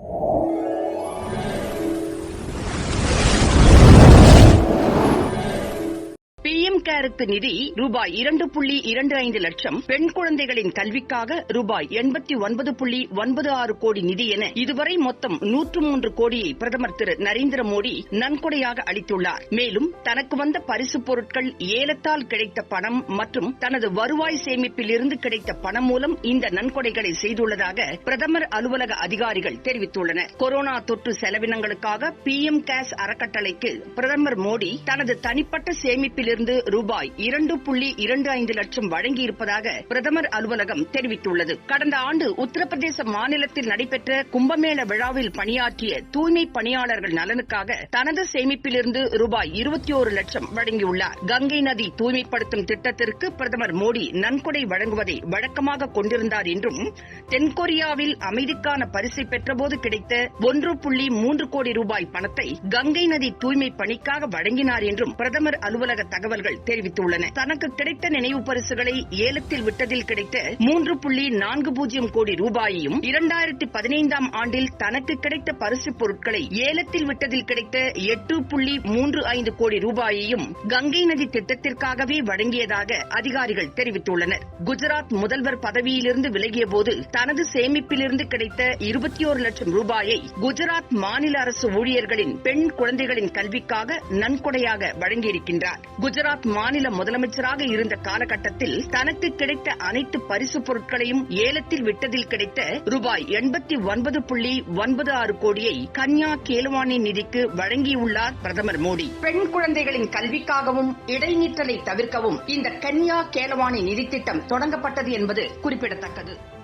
ああ! PM கேருக்கு நிதி ரூபாய் இரண்டு புள்ளி இரண்டு ஐந்து லட்சம். பெண் குழந்தைகளின் கல்விக்காக ரூபாய் எண்பத்தி ஒன்பது புள்ளி ஒன்பது ஆறு கோடி நிதி என இதுவரை மொத்தம் நூற்று மூன்று கோடியை பிரதமர் திரு நரேந்திர மோடி நன்கொடையாக அளித்துள்ளார். மேலும் தனக்கு வந்த பரிசுப் பொருட்கள் ஏலத்தால் கிடைத்த பணம் மற்றும் தனது வருவாய் சேமிப்பில் இருந்து கிடைத்த பணம் மூலம் இந்த நன்கொடைகளை செய்துள்ளதாக பிரதமர் அலுவலக அதிகாரிகள் தெரிவித்துள்ளனர். கொரோனா தொற்று செலவினங்களுக்காக பிஎம் கேஸ் அறக்கட்டளைக்கு பிரதமர் மோடி தனது தனிப்பட்ட சேமிப்பில் சேமிப்பிலிருந்து ரூபாய் இரண்டு புள்ளி இரண்டு ஐந்து லட்சம் வழங்கியிருப்பதாக பிரதமர் அலுவலகம் தெரிவித்துள்ளது. கடந்த ஆண்டு உத்தரப்பிரதேச மாநிலத்தில் நடைபெற்ற கும்பமேள விழாவில் பணியாற்றிய தூய்மை பணியாளர்கள் நலனுக்காக தனது சேமிப்பிலிருந்து ரூபாய் இருபத்தி ஒரு லட்சம் வழங்கியுள்ளார். கங்கை நதி தூய்மைப்படுத்தும் திட்டத்திற்கு பிரதமர் மோடி நன்கொடை வழங்குவதை வழக்கமாக கொண்டிருந்தார் என்றும் தென்கொரியாவில் அமைதிக்கான பரிசை பெற்றபோது கிடைத்த ஒன்று புள்ளி மூன்று கோடி ரூபாய் பணத்தை கங்கை நதி தூய்மை பணிக்காக வழங்கினார் என்றும் பிரதமர் அலுவலக தகவல்கள் தெரிவித்துள்ளன. தனக்கு கிடைத்த நினைவு பரிசுகளை ஏலத்தில் விட்டதில் கிடைத்த மூன்று புள்ளி நான்கு பூஜ்ஜியம் கோடி ரூபாயையும் இரண்டாயிரத்தி பதினைந்தாம் ஆண்டில் தனக்கு கிடைத்த பரிசு பொருட்களை ஏலத்தில் விட்டதில் கிடைத்த எட்டு புள்ளி மூன்று ஐந்து கோடி ரூபாயையும் கங்கை நதி திட்டத்திற்காகவே வழங்கியதாக அதிகாரிகள் தெரிவித்துள்ளனர். குஜராத் முதல்வர் பதவியிலிருந்து விலகிய போது தனது சேமிப்பிலிருந்து கிடைத்த இருபத்தி ஒரு லட்சம் ரூபாயை குஜராத் மாநில அரசு ஊழியர்களின் பெண் குழந்தைகளின் கல்விக்காக நன்கொடையாக வழங்கியிருக்கின்றார். குஜராத் மாநில முதலமைச்சராக இருந்த காலகட்டத்தில் தனக்கு கிடைத்த அனைத்து பரிசுப் பொருட்களையும் ஏலத்தில் விட்டதில் கிடைத்த ரூபாய் எண்பத்தி ஒன்பது புள்ளி ஒன்பது ஆறு கோடியை கன்யா கேலவாணி நிதிக்கு வழங்கியுள்ளார் பிரதமர் மோடி. பெண் குழந்தைகளின் கல்விக்காகவும் இடைநிற்றலை தவிர்க்கவும் இந்த கன்யா கேலவாணி நிதி திட்டம் தொடங்கப்பட்டது என்பது குறிப்பிடத்தக்கது.